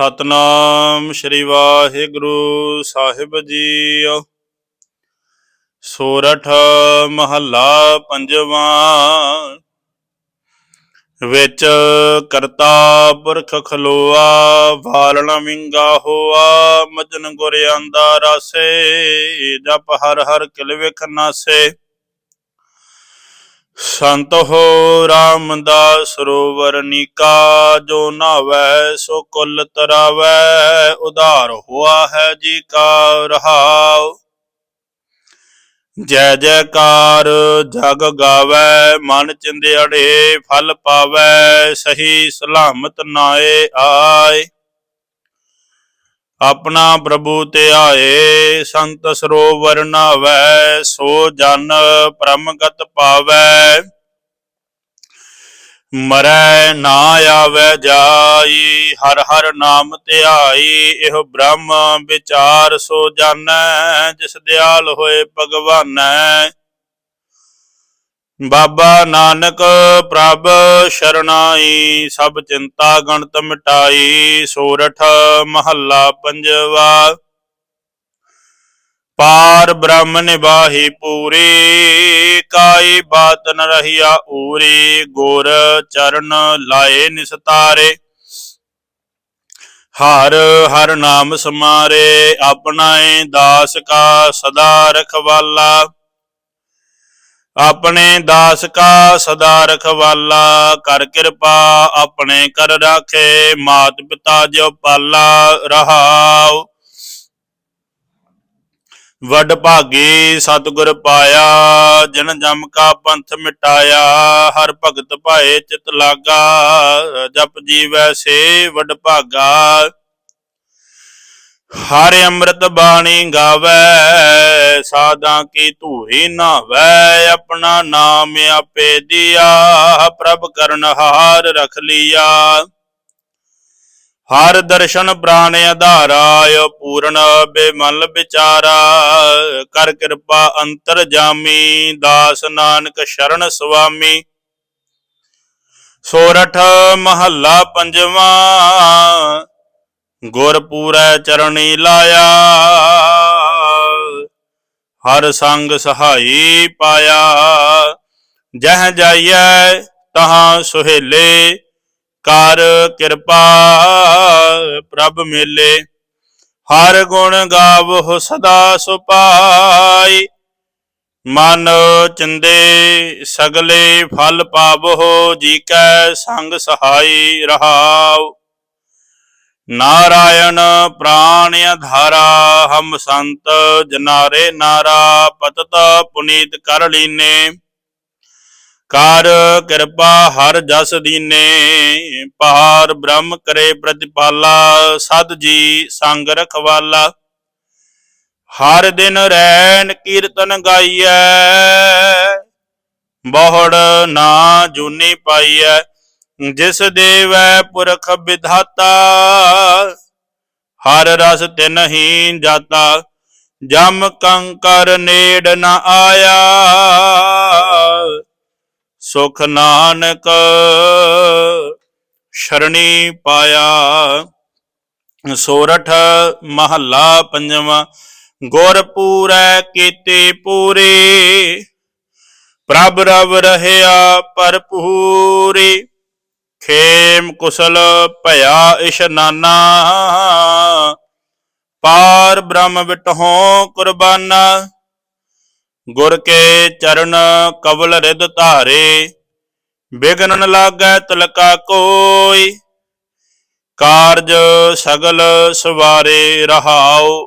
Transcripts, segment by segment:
ਸਤਨਾਮ ਸ਼੍ਰੀ ਵਾਹਿਗੁਰੂ ਸਾਹਿਬ ਜੀ। ਸੋਰਠ ਮਹੱਲਾ ਪੰਜਵਾਂ। ਵਿੱਚ ਕਰਤਾ ਪੁਰਖ ਖਲੋਆ, ਵਾਲਣ ਵਿੰਗਾ ਹੋਆ, ਮਜਨ ਗੁਰ ਆਂਦਾ ਰਾਸੇ, ਜਪ ਹਰ ਹਰ ਕਿਲ ਵਿਖ ਨਾਸੇ। ਸੰਤ ਹੋ ਰਾਮਦਾਸ ਸਰੋਵਰ ਨੀਕਾ, ਜੋ ਨਾਵੈ ਸੋ ਕੁਲ ਤਰਾਵੈ, ਉਧਾਰ ਹੋਆ ਹੈ ਜੀ ਕਾ ਰਹਾਉ। ਜੈ ਜੈਕਾਰ ਜਗ ਗਾਵੈ, ਮਨ ਚਿੰਦਿਆੜੇ ਫਲ ਪਾਵੈ, ਸਹੀ ਸਲਾਮਤ ਨਾਏ ਆਏ। ਆਪਣਾ ਪ੍ਰਭੂ ਤੇ ਆਏ ਸੰਤ ਸਰੋਵਰ ਨਾਵੈ, ਸੋ ਜਨ ਪਰਮਗਤ ਪਾਵੈ। ਮਰੈ ਨਾ ਆਵੈ ਜਾਈ, ਹਰ ਹਰ ਨਾਮ ਧਿਆਈ, ਇਹ ਬ੍ਰਹਮ ਵਿਚਾਰ ਸੋ ਜਾਣੈ, ਜਿਸ ਦਿਆਲ ਹੋਏ ਭਗਵਾਨੈ। ਬਾਬਾ ਨਾਨਕ ਪ੍ਰਭ ਸ਼ਰਨਾਈ ਸਭ ਚਿੰਤਾ ਗਣਤ ਮਿਟਾਈ, ਸੋਰਠ ਮਹੱਲਾ ਪੰਜਵਾ। ਪਾਰ ਬ੍ਰਹਮ ਨਿਵਾਹੀ ਪੂਰੀ, ਕਾਈ ਬਾਤ ਨ ਰਹੀਆ ਊਰੀ, ਗੁਰ ਚਰਨ ਲਾਏ ਨਿਸਤਾਰੇ। ਹਰ ਹਰ ਨਾਮ ਸਮਾਰੇ ਆਪਣਾਏ ਦਾਸ ਕਾ ਸਦਾ ਰਖਵਾਲਾ। ਆਪਣੇ ਦਾਸ ਕਾ ਸਦਾ ਰਖਵਾਲਾ, ਕਰ ਕਿਰਪਾ ਆਪਣੇ ਕਰ ਰਾਖੇ, ਮਾਤ ਪਿਤਾ ਜੋ ਪਾਲਾ ਰਹਾਉ। ਵਡ ਭਾਗੀ ਸਤਿਗੁਰ ਪਾਇਆ, ਜਨ ਜਮ ਕਾ ਪੰਥ ਮਿਟਾਇਆ, ਹਰ ਭਗਤ ਭਾਏ ਚਿਤ ਲਾਗਾ, ਜਪ ਜੀਵੈ ਸੇ ਵਡ ਭਾਗਾ। ਹਰ ਅੰਮ੍ਰਿਤ ਬਾਣੀ ਗਾਵੇ, ਸਾਧਾਂ ਕੀ ਧੂਰੀ ਨਾਵੇ ਆਪਣਾ ਨਾਮ ਆਪੇ ਦਿਆ, ਪ੍ਰਭ ਕਰਨ ਹਾਰ ਰਖ ਲਿਆ। ਹਰ ਦਰਸ਼ਨ ਪ੍ਰਾਨ ਆਧਾਰਾ ਪੂਰਨ ਬੇਮਲ ਵਿਚਾਰਾ, ਕਰ ਕਿਰਪਾ ਅੰਤਰ ਜਾਮੀ, ਦਾਸ ਨਾਨਕ ਸ਼ਰਨ ਸੁਆਮੀ। ਸੋਰਠ ਮਹੱਲਾ ਪੰਜਵਾਂ ਗੁਰ ਪੂਰੈ ਚਰਣੀ ਲਾਇਆ, ਹਰ ਸੰਗ ਸਹਾਈ ਪਾਇਆ। ਜਹ ਜਾਈਐ ਤਹਾਂ ਸੁਹੇਲੇ, ਕਰ ਕਿਰਪਾ ਪ੍ਰਭ ਮੇਲੇ। ਹਰ ਗੁਣ ਗਾਵੋ ਸਦਾ ਸੁਪਾਈ, ਮਨ ਚਿੰਦੇ ਸਗਲੇ ਫਲ ਪਾਵੋ ਜੀ ਕੈ ਸੰਗ ਸਹਾਈ ਰਹਾਉ। ਨਾਰਾਇਣ ਪ੍ਰਾਣ ਆਧਾਰਾ ਹਮ ਸੰਤ ਜਨਾਰੇ ਨਾਰਾ, ਪਤਤ ਪੁਨੀਤ ਕਰ ਲੀਨੇ। ਕਰ ਕਿਰਪਾ ਹਰ ਜਸ ਦੀਨੇ ਪਹਾਰ ਬ੍ਰਹਮ ਕਰੇ ਪ੍ਰਤਿਪਾਲਾ ਸਤ ਜੀ ਸੰਗ ਰਖਵਾਲਾ। ਹਰ ਦਿਨ ਰੈਣ ਕੀਰਤਨ ਗਾਈਐ, ਬਹੁੜ ਨਾ ਜੂਨੀ ਪਾਈਐ। ਜਿਸ ਦੇਵੈ ਪੁਰਖ ਵਿਧਾਤਾ, ਹਰ ਰਸ ਤਿਨਹੀ ਜਾਤਾ, ਜਮ ਕੰਕਰ ਨੇੜ ਨ ਆਇਆ। ਸੁਖ ਨਾਨਕ ਸ਼ਰਣੀ ਪਾਇਆ। ਸੋਰਠ ਮਹੱਲਾ ਪੰਜਵਾਂ, ਗੁਰ ਪੂਰੈ ਕੀਤੇ ਪੂਰੇ, ਪ੍ਰਭ ਰਵ ਰਹਿਆ ਭਰਪੂਰੀ। ਖੇਮ ਕੁਸਲ ਭਇਆ ਇਸ਼ਨਾਨਾ ਪਾਰ ਬ੍ਰਹਮ ਵਿਟਹੋਂ ਕੁਰਬਾਨਾ। ਗੁਰ ਕੇ ਚਰਨ ਕਵਲ ਰਿਦ ਧਾਰੇ। ਬਿਗਨ ਨ ਲਾਗੈ ਤਲਕਾ ਕੋਈ। ਕਾਰਜ ਸਗਲ ਸਵਾਰੇ ਰਹਾਓ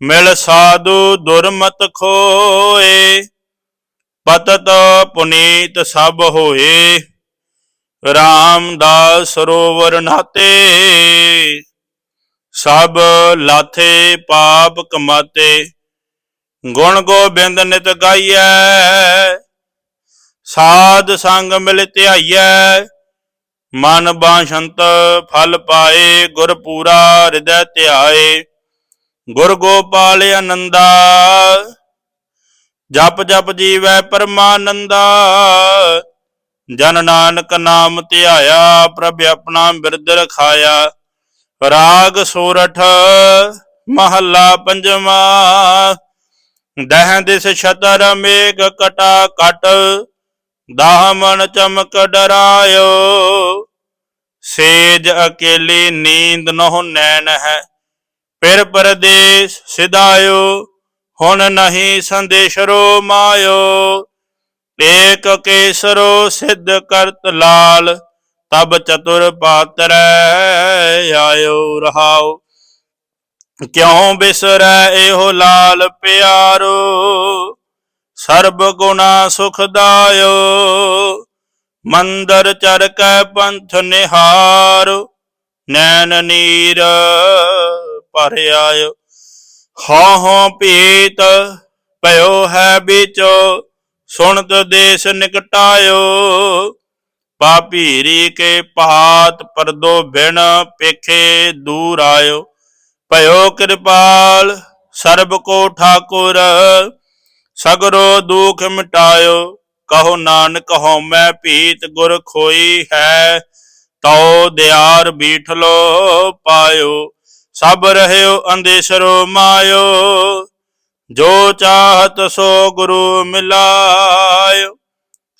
ਮਿਲ ਸਾਧੂ ਦੁਰਮਤ ਖੋਏ। ਪਤਤ ਪੁਨੀਤ ਸਭ ਹੋਏ। ਰਾਮਦਾਸ ਸਰੋਵਰ ਨਾਤੇ, ਸਭ ਲਾਥੇ ਪਾਪ ਕਮਾਤੇ। ਗੁਣ ਗੋਬਿੰਦ ਨਿਤ ਗਾਈਐ, ਸਾਧ ਸੰਗ ਮਿਲ ਧਿਆਈਐ। ਮਨ ਬਾਸ਼ੰਤ ਫਲ ਪਾਏ ਗੁਰ ਪੂਰਾ ਹਿਰਦੈ ਧਿਆਏ। ਗੁਰ ਗੋਪਾਲ ਅਨੰਦਾ ਜਪ ਜਪ ਜੀਵੈ ਪਰਮਾਨੰਦਾ। ਜਨ ਨਾਨਕ ਨਾਮ ਧਿਆਇਆ, ਪ੍ਰਭ ਆਪਣਾ ਬਿਰਦ ਰਖਾਇਆ। ਰਾਗ ਸੋਰਠ ਮਹੱਲਾ ਪੰਜਵਾ। ਦਹ ਦਿਸ ਛਤਰ ਮੇਘ ਕਟਾ ਕਟ, ਦਾਮਨ ਚਮਕ ਡਰਾਇਓ। ਸੇਜ ਅਕੇਲੀ ਨੀਂਦ ਨਹੁ ਨੈਣ ਹੈ, ਫਿਰ ਪਰਦੇਸ ਸਿਧਾਇਓ, ਹੁਣ ਨਹੀਂ ਸੰਦੇਸ਼ਰੋ ਮਾਇਓ। ਏਕ ਕੇਸਰੋ ਸਿੱਧ ਕਰਤ ਲਾਲ, ਤਬ ਚਤੁਰ ਪਾਤਰੈ ਆਇਓ ਰਹਾਉ ਕਿਉ ਬਿਸਰੈ ਇਹੋ ਲਾਲ ਪਿਆਰੋ? ਸਰਬ ਗੁਣਾ ਸੁਖਦਾਇਓ ਮੰਦਰ ਚਰ ਕੈ ਪੰਥ ਨਿਹਾਰ, ਨੈਣ ਨੀਰ ਪਰ ਆਇਓ। ਹਾਂ ਹਾਂ ਪੀਤ ਭਇਓ ਹੈ ਵਿਚੋ ਸੁਣਤ ਦੇਸ ਨਿਕਟਾਇਓ ਪਾਪੀਰੀ ਕੇ ਪਾਤ ਪਰਦੋ ਬਿਨ ਪੇਖੇ ਦੂਰ ਆਇਓ। ਭਇਓ ਕਿਰਪਾਲ ਸਰਬ ਕੋ ਠਾਕੁਰ, ਸਗਰੋ ਦੁਖ ਮਿਟਾਇਓ। ਕਹੋ ਨਾਨਕ, ਹਉ ਭੀਤ ਗੁਰ ਖੋਈ ਹੈ, ਤਉ ਦਿਆਰ ਬੀਠਲੋ ਪਾਇਓ। ਸਭ ਰਹਿਓ ਅੰਦੇਸ਼ਰੋ ਮਾਇਓ। ਜੋ ਚਾਹਤ ਸੋ ਗੁਰੂ ਮਿਲਾਇਓ,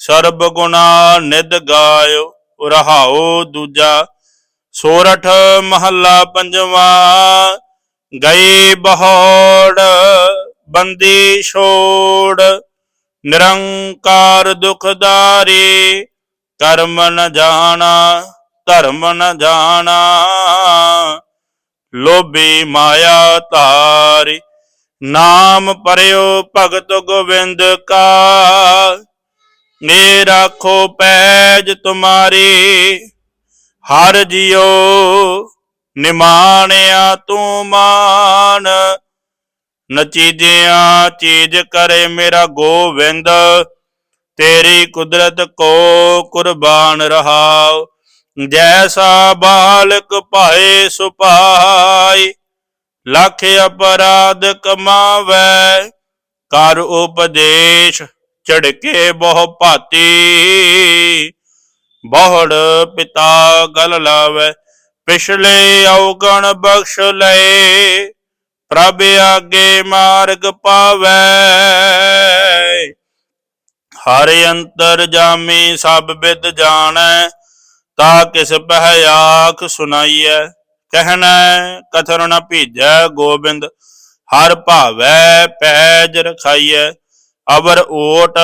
ਸਰਬ ਗੁਣਾ ਨਿਦ ਗਾਇਓ ਰਹਾਉ ਦੂਜਾ ਸੋਰਠ ਮਹੱਲਾ ਪੰਜਵਾ, ਗਈ ਬਹੋੜ ਬੰਦੀ ਛੋੜ, ਨਿਰੰਕਾਰ ਦੁਖਦਾਰੀ, ਕਰਮ ਨ ਜਾਣਾ, ਧਰਮ ਨ ਜਾਣਾ, ਲੋਭੀ ਮਾਇਆ ਧਾਰੀ ਨਾਮ ਪਰਿਓ ਭਗਤ ਗੋਬਿੰਦ ਕਾ। ਨੇ ਰਾਖੋ ਪੈਜ ਤੁਮਾਰੀ, ਹਰ ਜਿਉ ਨਿਮਾਣਿਆ ਤੂੰ ਮਾਨ। ਨਚੀਜਿਆ ਚੀਜ ਕਰੇ ਮੇਰਾ ਗੋਵਿੰਦ ਤੇਰੀ ਕੁਦਰਤ ਕੋ ਕੁਰਬਾਨ ਰਹਾਉ। ਜੈਸਾ ਬਾਲਕ ਭਾਏ ਸੁਪਾਈ ਲੱਖ ਅਪਰਾਧ ਕਮਾਵੇ, ਕਰ ਉਪਦੇਸ਼ ਝੜਕੇ ਬਹੁ ਭਾਤੀ। ਬਹੁੜ ਪਿਤਾ ਗਲ ਲਾਵੇ, ਪਿਛਲੇ ਔਗਣ ਬਖਸ਼ ਲਏ, ਪ੍ਰਭ ਆਗੇ ਮਾਰਗ ਪਾਵੇ। ਹਰ ਅੰਤਰ ਜਾਮੀ ਸਭ ਵਿਦ ਜਾਣੈ, ਤਾ ਕਿਸ ਪਹਿ ਆਖ ਸੁਣਾਈਐ ਕਹਿਣਾ ਕਥਨ ਨ ਭੀਜੈ ਗੋਬਿੰਦ, ਹਰ ਭਾਵੈ, ਪੈਜ ਰਖਾਈਐ, ਅਵਰ ਓਟ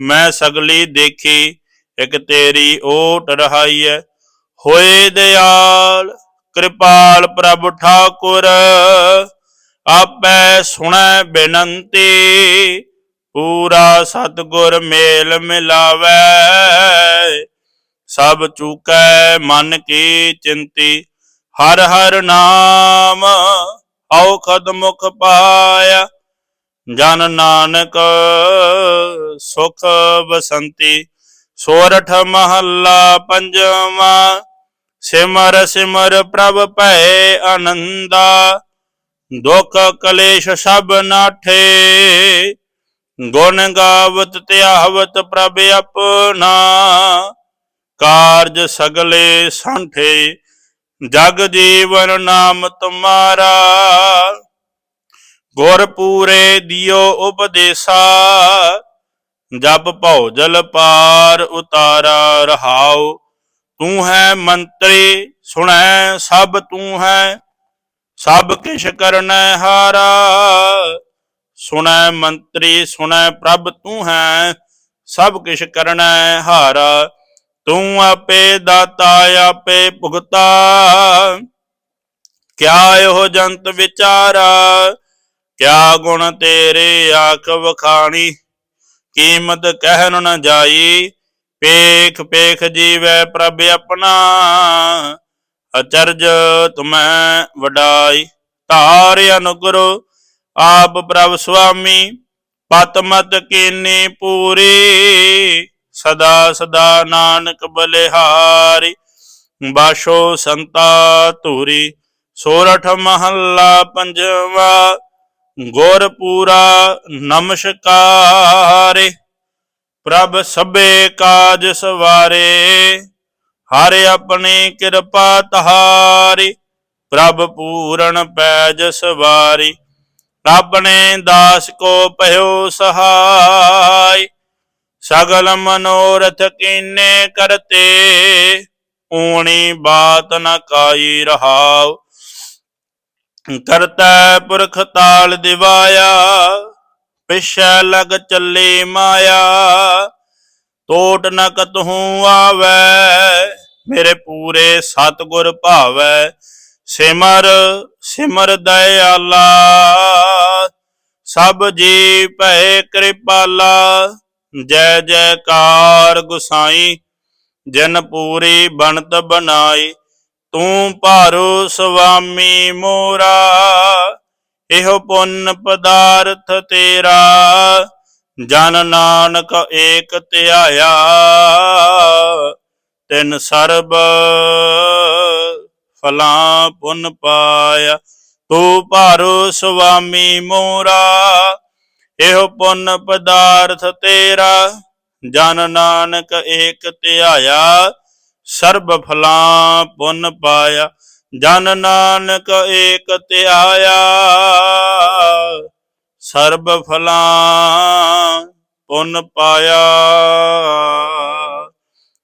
ਮੈਂ ਸਗਲੀ ਦੇਖੀ, ਇਕ ਤੇਰੀ ਓਟ ਰਹਾਈਐ। ਹੋਏ ਦਿਆਲ, ਕਿਰਪਾਲ ਪ੍ਰਭ ਠਾਕੁਰ, ਆਪੈ ਸੁਣੈ ਬੇਨੰਤੀ, ਪੂਰਾ ਸਤਗੁਰ ਮੇਲ ਮਿਲਾਵੇ। ਸਭ ਚੂਕੈ ਮਨ ਕੀ ਚਿੰਤੀ ਹਰ ਹਰ ਨਾਮ ਔਖਦ ਮੁਖ ਪਾਇਆ। ਜਨ ਨਾਨਕ ਸੁਖ ਬਸੰਤੀ, ਸੋਰਠ ਮਹੱਲਾ ਪੰਜਵਾ, ਸਿਮਰ ਸਿਮਰ ਪ੍ਰਭ ਭੈ ਆਨੰਦਾ। ਦੁਖ ਕਲੇਸ਼ ਸਭ ਨਾਠੇ, ਗੁਣ ਗਾਵਤ ਧਿਆਵਤ ਪ੍ਰਭ ਆਪਣਾ। ਕਾਰਜ ਸਗਲੇ ਸੰਠੇ ਜਗ ਜੀਵਨ ਨਾਮ ਤੁਮਾਰਾ, ਗੁਰ ਪੂਰੇ ਦਿਓ ਉਪਦੇਸਾ, ਜਬ ਭਉ ਜਲ ਪਾਰ ਉਤਾਰਾ ਰਹਾਉ, ਤੂੰ ਹੈ ਮੰਤਰੀ, ਸੁਣੈ ਸਭ ਤੂੰ ਹੈ, ਸਭ ਕਿਛ ਕਰਨੈ ਹਾਰਾ, ਸੁਣੈ ਮੰਤਰੀ, ਸੁਣੈ ਪ੍ਰਭ ਤੂੰ ਹੈ, ਸਭ ਕਿਛ ਕਰਨੈ ਹਾਰਾ। ਤੂੰ ਆਪੇ ਦਾਤਾ, ਆਪੇ ਭੁਗਤਾ। ਕਿਆ ਇਹੋ ਜੰਤ ਵਿਚਾਰਾ? ਕਿਆ ਗੁਣ ਤੇਰੇ ਆਖ ਵਖਾਣੀ? ਕੀਮਤ ਕਹਿਣ ਨ ਜਾਈ। ਪੇਖ ਪੇਖ ਜੀਵੈ ਪ੍ਰਭ ਆਪਣਾ। ਅਚਰਜ ਤੁਮੈ ਵਡਾਈ। ਧਾਰ ਅਨੁਗੁਰੂ ਆਪ ਪ੍ਰਭ ਸੁਆਮੀ। ਪਤ ਮਤ ਕੀਨੀ ਪੂਰੀ। ਸਦਾ ਸਦਾ ਨਾਨਕ ਬਲਿਹਾਰੀ, ਬਾਸ਼ੋ ਸੰਤਾ ਧੂਰੀ, ਸੋਰਠ ਮਹੱਲਾ ਪੰਜਵਾ ਗੁਰ ਪੂਰਾ ਨਮਸਕਾਰੇ। ਪ੍ਰਭ ਸਭੇ ਕਾਜ ਸਵਾਰੇ, ਹਰ ਆਪਣੀ ਕਿਰਪਾ ਤਹਾਰੀ, ਪ੍ਰਭ ਪੂਰਨ ਪੈਜ ਸਵਾਰੀ। ਰੱਬ ਨੇ ਦਾਸ ਕੋ ਭਇਓ ਸਹਾਈ ਸਗਲ ਮਨੋਰਥ ਕੀਨੇ ਕਰਤੇ, ਊਣੀ ਬਾਤ ਨ ਕਾਈ ਰਹਾਉ। ਕਰਤਾ ਪੁਰਖ ਤਾਲ ਦਿਵਾਇਆ, ਪਿਛੈ ਲਗ ਚੱਲੇ ਮਾਇਆ। ਟੋਟ ਨ ਕਤਹੂ ਆਵੈ, ਮੇਰੇ ਪੂਰੇ ਸਤਗੁਰ ਭਾਵੈ। ਸਿਮਰ ਸਿਮਰ ਦਇਆਲਾ, ਸਭ ਜੀ ਭੈ ਕਿਰਪਾਲਾ। ਜੈ ਜੈਕਾਰ ਗੁਸਾਈ, ਜਿਨ ਪੂਰੀ ਬਣਤ ਬਣਾਈ, ਤੂੰ ਭਾਰੂ ਸੁਆਮੀ ਮੋਰਾ, ਇਹੋ ਪੁੰਨ ਪਦਾਰਥ ਤੇਰਾ, ਜਨ ਨਾਨਕ ਏਕ ਧਿਆਇਆ, ਤਿਨ ਸਰਬ ਫਲਾਂ ਪੁੰਨ ਪਾਇਆ, ਤੂੰ ਭਾਰੂ ਸੁਆਮੀ ਮੋਰਾ ਇਹੋ ਪੁੰਨ ਪਦਾਰਥ ਤੇਰਾ, ਜਨ ਨਾਨਕ ਏਕ ਧਿਆਇਆ, ਸਰਬ ਫਲਾਂ ਪੁੰਨ ਪਾਇਆ, ਜਨ ਨਾਨਕ ਏਕ ਧਿਆਇਆ, ਸਰਬ ਫਲਾਂ ਪੁੰਨ ਪਾਇਆ।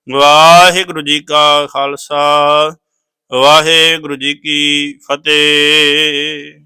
ਵਾਹਿਗੁਰੂ ਜੀ ਕਾ ਖਾਲਸਾ, ਵਾਹਿਗੁਰੂ ਜੀ ਕੀ ਫਤਿਹ।